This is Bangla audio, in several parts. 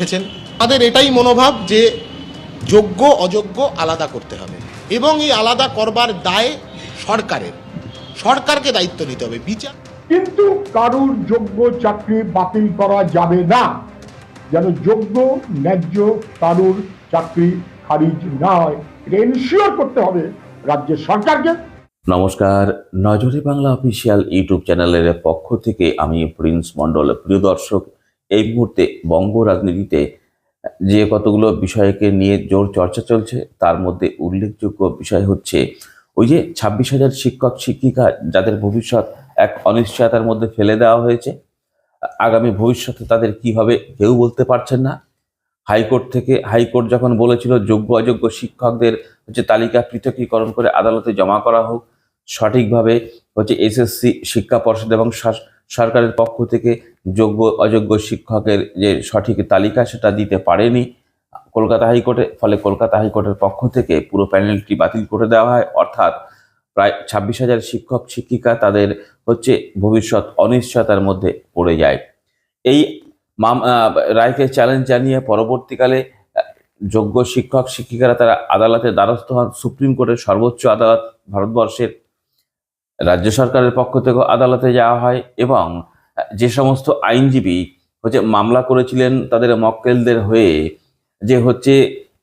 দেখেছেন তাদের এটাই মনোভাব যে যোগ্য অযোগ্য আলাদা করতে হবে। এবং এই আলাদা করবার দায় সরকারের। সরকারকে দায়িত্ব নিতে হবে বিচার। কিন্তু কারুর যোগ্য চাকরি বাতিল করা যাবে না। যেন যোগ্য ন্যায্য কারুর চাকরি খারিজ না হয়। এটা এনশিওর করতে হবে রাজ্যের সরকারকে। নমস্কার নজরে বাংলা অফিসিয়াল ইউটিউব চ্যানেলের পক্ষ থেকে আমি প্রিন্স মণ্ডল প্রিয় দর্শক এই মুহূর্তে বঙ্গ রাজনীতিতে, যে কতগুলো বিষয়কে নিয়ে জোর চর্চা চলছে, তার মধ্যে উল্লেখযোগ্য বিষয় হচ্ছে, ওই যে ছাব্বিশ হাজার শিক্ষক, শিক্ষিকা যাদের ভবিষ্যৎ এক অনিশ্চয়তার মধ্যে ফেলে দেওয়া হয়েছে, আগামী ভবিষ্যতে তাদের কি হবে কেউ বলতে পারছেন না। হাইকোর্ট থেকে, হাইকোর্ট যখন বলেছিল যোগ্য, অযোগ্য শিক্ষকদের হচ্ছে তালিকা পৃথকীকরণ করে আদালতে জমা করা হোক, সঠিকভাবে হচ্ছে এসএসসি, শিক্ষা পর্ষদ এবং সরকারের পক্ষ থেকে যোগ্য, অযোগ্য শিক্ষকের যে সঠিক তালিকা সেটা দিতে পারেনি। কলকাতা হাইকোর্টে, ফলে কলকাতা হাইকোর্টের পক্ষ থেকে পুরো প্যানেলটি বাতিল করে দেওয়া হয়। অর্থাৎ প্রায় ছাব্বিশ হাজার শিক্ষক, শিক্ষিকা তাদের হচ্ছে ভবিষ্যৎ অনিশ্চয়তার মধ্যে পড়ে যায়। এই রায়কে চ্যালেঞ্জ জানিয়ে পরবর্তীকালে যোগ্য শিক্ষক, শিক্ষিকারা তারা আদালতে দ্বারস্থ হন। সুপ্রিম কোর্টের সর্বোচ্চ আদালত ভারতবর্ষের রাজ্য সরকারের পক্ষ থেকেও আদালতে যাওয়া হয় এবং যে সমস্ত আইনজীবী হচ্ছে মামলা করেছিলেন তাদের মক্কেলদের হয়ে, যে হচ্ছে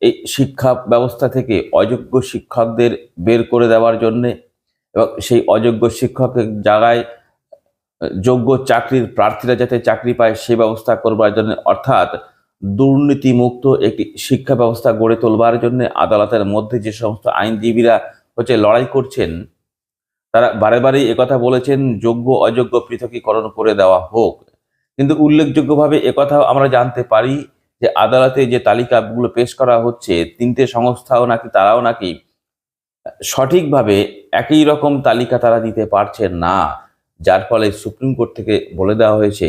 এই শিক্ষা ব্যবস্থা থেকে অযোগ্য শিক্ষকদের বের করে দেওয়ার জন্যে এবং সেই অযোগ্য শিক্ষকের জায়গায় যোগ্য চাকরির প্রার্থীরা যাতে চাকরি পায় সে ব্যবস্থা করবার জন্য, অর্থাৎ দুর্নীতিমুক্ত একটি শিক্ষা ব্যবস্থা গড়ে তোলবার জন্য আদালতের মধ্যে যে সমস্ত আইনজীবীরা হচ্ছে লড়াই করছেন তারা বারে বারেই একথা বলেছেন, যোগ্য, অযোগ্য পৃথকীকরণ করে দেওয়া হোক। কিন্তু উল্লেখযোগ্যভাবে একথাও আমরা জানতে পারি যে আদালতে যে তালিকাগুলো পেশ করা হচ্ছে, তিনটে সংস্থাও নাকি তারাও নাকি সঠিকভাবে একই রকম তালিকা তারা দিতে পারছেন না, যার ফলে সুপ্রিম কোর্ট থেকে বলে দেওয়া হয়েছে।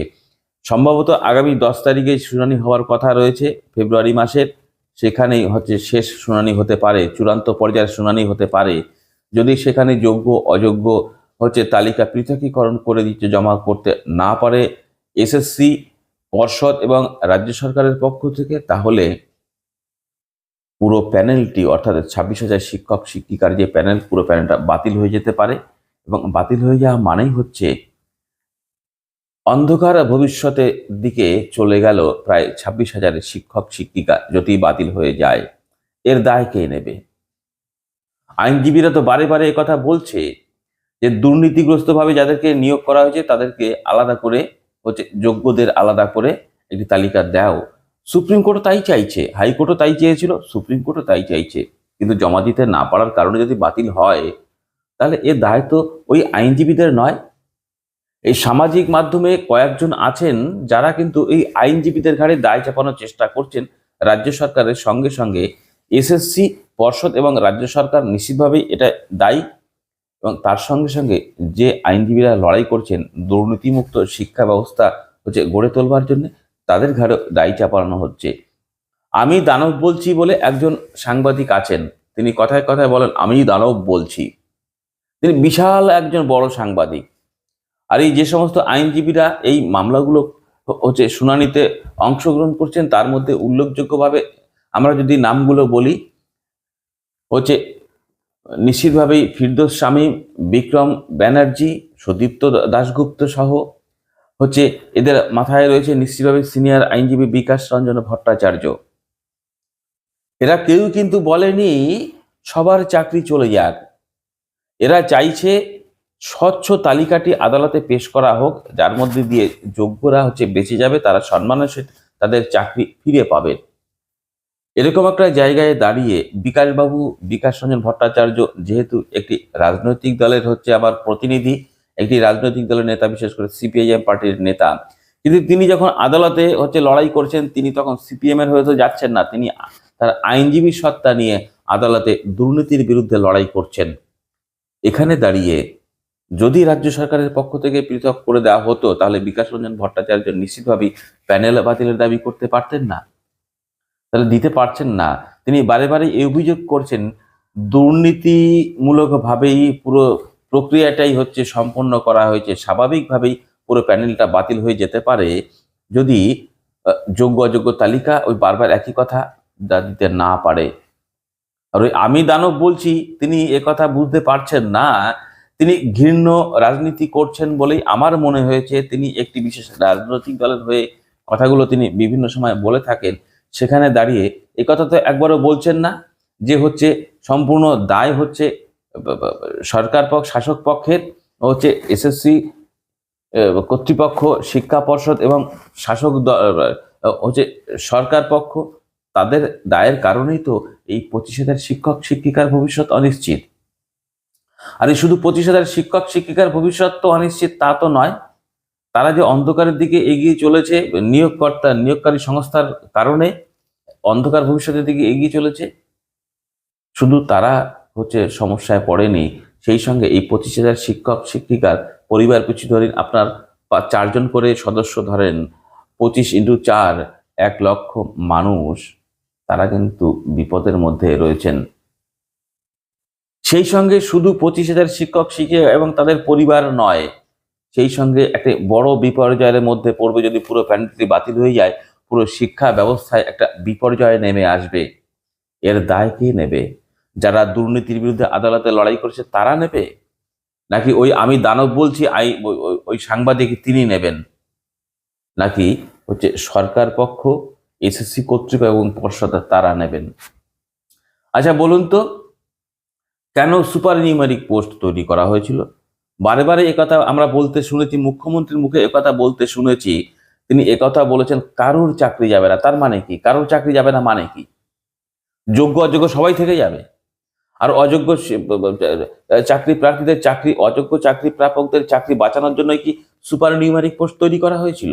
সম্ভবত আগামী দশ তারিখে শুনানি হওয়ার কথা রয়েছে, ফেব্রুয়ারি মাসের। সেখানেই হচ্ছে শেষ শুনানি হতে পারে, চূড়ান্ত পর্যায়ের শুনানি হতে পারে। যদি সেখানে যোগ্য, অযোগ্য হচ্ছে তালিকা পৃথকীকরণ করে দিচ্ছে, জমা করতে না পারে এসএসসি, পর্ষদ এবং রাজ্য সরকারের পক্ষ থেকে, তাহলে পুরো প্যানেলটি, অর্থাৎ ছাব্বিশ হাজার শিক্ষক, শিক্ষিকার যে প্যানেল, পুরো প্যানেলটা বাতিল হয়ে যেতে পারে এবং বাতিল হয়ে যাওয়া মানেই হচ্ছে অন্ধকার ভবিষ্যতের দিকে চলে গেল প্রায় ছাব্বিশ হাজার শিক্ষক, শিক্ষিকা যদি বাতিল হয়ে যায়, এর দায় কে নেবে? আইনজীবীরা তো বারে বারে কথা বলছে যে দুর্নীতিগ্রস্তভাবে যাদেরকে নিয়োগ করা হয়েছে তাদেরকে আলাদা করে হচ্ছে যোগ্যদের আলাদা করে একটি তালিকা দাও। সুপ্রিম কোর্টও তাই চাইছে, হাইকোর্টও তাই চেয়েছিল, সুপ্রিম কোর্টও তাই চাইছে। কিন্তু জমা দিতে না পারার কারণে যদি বাতিল হয়, তাহলে এর দায় তো ওই আইনজীবীদের নয়। এই সামাজিক মাধ্যমে কয়েকজন আছেন যারা কিন্তু এই আইনজীবীদের ঘাড়ে দায় চাপানোর চেষ্টা করছেন রাজ্য সরকারের সঙ্গে সঙ্গে। এসএসসি পর্ষদ এবং রাজ্য সরকার নিশ্চিতভাবেই এটা দায়ী এবং তার সঙ্গে সঙ্গে যে আইনজীবীরা লড়াই করছেন, দুর্নীতিমুক্ত শিক্ষা ব্যবস্থা হচ্ছে গড়ে তোলবার জন্য, তাদের ঘাড়ে দায়ী চাপানো হচ্ছে। আমি দানব বলছি বলে একজন সাংবাদিক আছেন। তিনি কথায় কথায় বলেন, আমি দানব বলছি। তিনি বিশাল একজন বড় সাংবাদিক। আর এই যে সমস্ত আইনজীবীরা এই মামলাগুলো হচ্ছে শুনানিতে অংশগ্রহণ করছেন, তার মধ্যে উল্লেখযোগ্যভাবে আমরা যদি নামগুলো বলি হচ্ছে নিশ্চিতভাবেই ফিরদোস স্বামী, বিক্রম ব্যানার্জি, সুদীপ্ত দাশগুপ্ত সহ হচ্ছে এদের মাথায় রয়েছে নিশ্চিতভাবে সিনিয়র আইনজীবী বিকাশ রঞ্জন ভট্টাচার্য। এরা কেউ কিন্তু বলেনি সবার চাকরি চলে যাক। এরা চাইছে স্বচ্ছ তালিকাটি আদালতে পেশ করা হোক, যার মধ্যে দিয়ে যোগ্যরা হচ্ছে বেঁচে যাবে, তারা সম্মানের তাদের চাকরি ফিরে পাবে এরকম একটা জায়গায় দাঁড়িয়ে বিকাশবাবু বিকাশ রঞ্জন ভট্টাচার্য যেহেতু একটি রাজনৈতিক দলের হচ্ছে আবার প্রতিনিধি, একটি রাজনৈতিক দলের নেতা, বিশেষ করে সিপিআইএম পার্টির নেতা, কিন্তু তিনি যখন আদালতে হচ্ছে লড়াই করছেন, তিনি তখন সিপিএম এর হয়ে তো যাচ্ছেন না, তিনি তার আইনজীবী সত্তা নিয়ে আদালতে দুর্নীতির বিরুদ্ধে লড়াই করছেন। এখানে দাঁড়িয়ে যদি রাজ্য সরকারের পক্ষ থেকে পৃথক করে দেওয়া হতো, তাহলে বিকাশ রঞ্জন ভট্টাচার্য নিশ্চিতভাবেই প্যানেল বাতিলের দাবি করতে পারতেন না। তাহলে দিতে পারছেন না। তিনি বারে বারে এই অভিযোগ করছেন, দুর্নীতিমূলকভাবেই পুরো প্রক্রিয়াটাই হচ্ছে সম্পন্ন করা হয়েছে। স্বাভাবিকভাবেই পুরো প্যানেলটা বাতিল হয়ে যেতে পারে। যদি যোগ্য অযোগ্য তালিকা ওই বারবার একই কথা দিতে না পারে। আর ওই আমি দানব বলছি, তিনি কথা বুঝতে পারছেন না। তিনি ঘৃণ্য রাজনীতি করছেন বলেই আমার মনে হয়েছে, তিনি একটি বিশেষ রাজনৈতিক দলের হয়ে কথাগুলো তিনি বিভিন্ন সময় বলে থাকেন। সেখানে দাঁড়িয়ে এই কথা তো একবারও বলছেন না, যে হচ্ছে সম্পূর্ণ দায় হচ্ছে সরকার পক্ষ, শাসক পক্ষের হচ্ছে এসএসসি কর্তৃপক্ষ, শিক্ষা পর্ষদ এবং শাসক হচ্ছে সরকার পক্ষ, তাদের দায়ের কারণেই তো এই পঁচিশ হাজার শিক্ষক শিক্ষিকার ভবিষ্যৎ অনিশ্চিত। আর এই শুধু পঁচিশ হাজার শিক্ষক শিক্ষিকার ভবিষ্যৎ তো অনিশ্চিত তা তো নয়, তারা যে অন্ধকারের দিকে এগিয়ে চলেছে, নিয়োগকর্তা, নিয়োগকারী সংস্থার কারণে অন্ধকার ভবিষ্যতের দিকে এগিয়ে চলেছে। শুধু তারা হচ্ছে সমস্যায় পড়েনি, সেই সঙ্গে এই পঁচিশ হাজার শিক্ষক, শিক্ষিকার পরিবার পিছু ধরেন আপনার চারজন করে সদস্য ধরেন, পঁচিশ ইন্টু চার, এক লক্ষ মানুষ, তারা কিন্তু বিপদের মধ্যে রয়েছেন। সেই সঙ্গে শুধু পঁচিশ হাজার শিক্ষক, শিক্ষিকা এবং তাদের পরিবার নয়, সেই সঙ্গে একটা বড় বিপর্যয়ের মধ্যে পড়বে যদি পুরো প্যান্ডেলটি বাতিল হয়ে যায় পুরো শিক্ষা ব্যবস্থায় একটা বিপর্যয় নেমে আসবে। এর দায় কে নেবে? যারা দুর্নীতির বিরুদ্ধে আদালতে লড়াই করেছে তারা নেবে? নাকি ওই আমি দানব বলছি, আই ওই- সাংবাদিক তিনি নেবেন? নাকি হচ্ছে সরকার পক্ষ, এসএসসি কর্তৃপক্ষ এবং পর্ষদ তারা নেবেন? আচ্ছা বলুন তো, কেন সুপার নিউমারিক পোস্ট তৈরি করা হয়েছিল? বারে বারে একথা আমরা বলতে শুনেছি, মুখ্যমন্ত্রীর মুখে একথা বলতে শুনেছি। তিনি একথা বলেছেন, কারোর চাকরি যাবে না, তার মানে কি? কারোর চাকরি যাবে না মানে কি? যোগ্য অযোগ্য সবাই থেকে যাবে। আর অযোগ্য চাকরি প্রার্থীদের চাকরি, অযোগ্য চাকরি প্রাপকদের চাকরি বাঁচানোর জন্য কি সুপার নিউমারিক পোস্ট তৈরি করা হয়েছিল?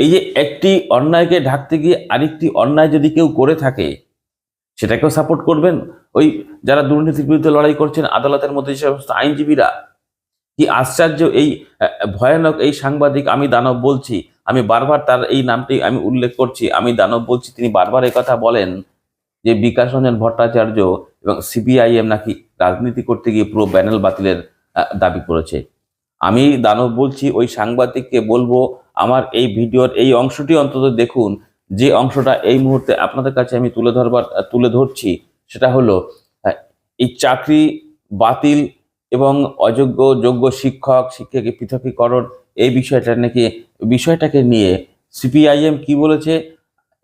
এই যে একটি অন্যায়কে ঢাকতে গিয়ে আরেকটি অন্যায় যদি কেউ করে থাকে, সেটাকেও সাপোর্ট করবেন? ওই যারা দুর্নীতির বিরুদ্ধে লড়াই করছেন, আদালতের মধ্যে যে সমস্ত আইনজীবীরা কি আশ্চর্য এই ভয়ানক এই সাংবাদিক আমি দানব বলছি, আমি বারবার তার এই নামটি আমি উল্লেখ করছি, আমি দানব বলছি, তিনি বারবার কথা বলেন যে বিকাশ রঞ্জন ভট্টাচার্য এবং সিপিআইএম নাকি রাজনীতি করতে গিয়ে পুরো ব্যানেল বাতিলের দাবি করেছে। আমি দানব বলছি, ওই সাংবাদিককে বলব, আমার এই ভিডিওর এই অংশটি অন্তত দেখুন, যে অংশটা এই মুহূর্তে আপনাদের কাছে আমি তুলে ধরবার, তুলে ধরছি, সেটা হলো এই চাকরি বাতিল এবং অযোগ্য, যোগ্য শিক্ষক শিক্ষকের পৃথকীকরণ এই বিষয়টা নাকি, বিষয়টাকে নিয়ে সিপিআইএম কি বলেছে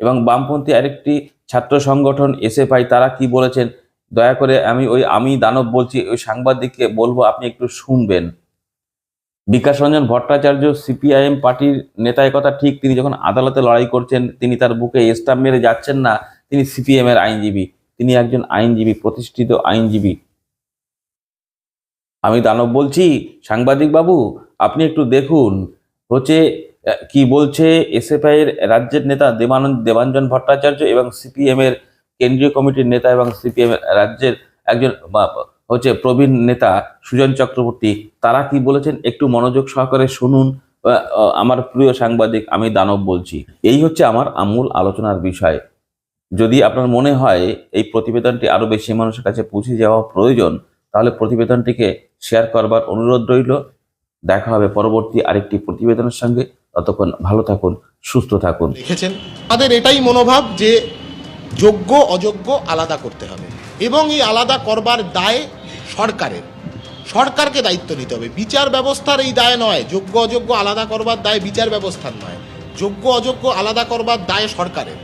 এবং বামপন্থী আরেকটি ছাত্র সংগঠন এসএফআই তারা কি বলেছেন? দয়া করে আমি ওই, আমি দানব বলছি, ওই সাংবাদিককে বলব আপনি একটু শুনবেন। বিকাশ রঞ্জন ভট্টাচার্য সিপিআইএম পার্টির নেতা কথা ঠিক, তিনি যখন আদালতে লড়াই করছেন, তিনি তার বুকে স্টাম্প মেরে যাচ্ছেন না, তিনি সিপিএম এর আইনজীবী। তিনি একজন আইনজীবী, প্রতিষ্ঠিত আইনজীবী। আমি দানব বলছি, সাংবাদিক বাবু, আপনি একটু দেখুন। হচ্ছে কি বলছে এসএফআই এর রাজ্যের নেতা দেবানন্দ, দেবাঞ্জন ভট্টাচার্য এবং সিপিএম এর কেন্দ্রীয় কমিটির নেতা এবং সিপিএম রাজ্যের একজন হচ্ছে প্রবীণ নেতা সুজন চক্রবর্তী, তারা কি বলেছেন? একটু মনোযোগ সহকারে শুনুন। আমার প্রিয় সাংবাদিক, আমি দানব বলছি। এই হচ্ছে আমার আমূল আলোচনার বিষয়। যদি আপনার মনে হয় এই প্রতিবেদনটি আরও বেশি মানুষের কাছে পৌঁছে যাওয়া প্রয়োজন তাহলে প্রতিবেদনটিকে শেয়ার করবার অনুরোধ রইল। দেখা হবে পরবর্তী আরেকটি প্রতিবেদনের সঙ্গে। ততক্ষণ ভালো থাকুন, সুস্থ থাকুন। দেখেছেন? তাদের এটাই মনোভাব যে যোগ্য, অযোগ্য আলাদা করতে হবে। এবং এই আলাদা করবার দায় সরকারের। সরকারকে দায়িত্ব নিতে হবে। বিচার ব্যবস্থার এই দায় নয়। যোগ্য, অযোগ্য আলাদা করবার দায় বিচার ব্যবস্থার নয়। যোগ্য, অযোগ্য আলাদা করবার দায় সরকারের।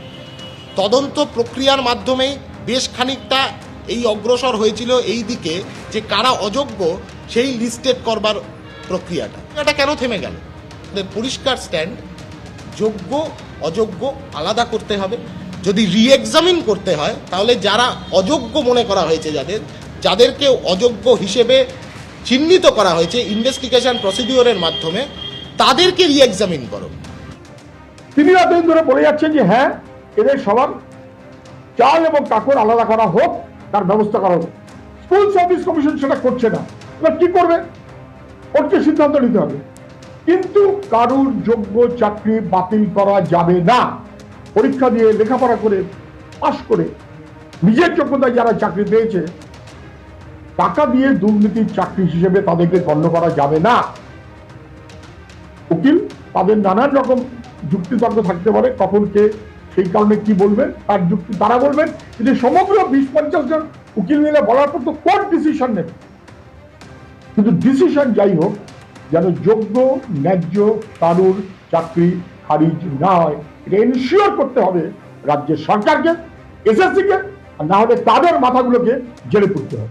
তদন্ত প্রক্রিয়ার মাধ্যমে বেশ খানিকটা এই অগ্রসর হয়েছিল এই দিকে যে কারা অযোগ্য সেই লিস্টেড করবার প্রক্রিয়াটা। এটা কেন থেমে গেল? পরিষ্কার স্ট্যান্ড যোগ্য, অযোগ্য আলাদা করতে হবে। যদি রিএক্সামিন করতে হয়, তাহলে যারা অযোগ্য মনে করা হয়েছে যাদের যাদেরকে অযোগ্য হিসেবে চিহ্নিত করা হয়েছে ইনভেস্টিগেশন প্রসিডিওরের মাধ্যমে, তাদেরকে রিএক্সামিন করো। তিনি এতদিন ধরে বলে যাচ্ছেন যে হ্যাঁ এদের সবার চাল এবং কাকড় আলাদা করা হোক তার ব্যবস্থা করা হোক স্কুল সার্ভিস কমিশন সেটা করছে না। এবার কি করবে? ওরকে সিদ্ধান্ত নিতে হবে। কিন্তু কারুর যোগ্য চাকরি বাতিল করা যাবে না। পরীক্ষা দিয়ে লেখাপড়া করে, পাশ করে নিজের যোগ্যতায় যারা চাকরি পেয়েছে, টাকা দিয়ে দুর্নীতির চাকরি হিসেবে তাদেরকে গণ্য করা যাবে না। উকিল, তাদের নানান রকম যুক্তিতর্ক থাকতে পারে। কখন কে সেই কারণে কি বলবেন? তার যুক্তি তারা বলবেন কিন্তু সমগ্র বিশ পঞ্চাশ জন উকিল মিলে বলার পর তো কোর্ট ডিসিশন নেবে? কিন্তু ডিসিশন যাই হোক, যেন যোগ্য, ন্যায্য, কারুর চাকরি খারিজ না হয়, এটা এনশিওর করতে হবে রাজ্যের সরকারকে এসএসসিকে আর না হলে তাদের মাথাগুলোকে জেলে তুলতে হবে।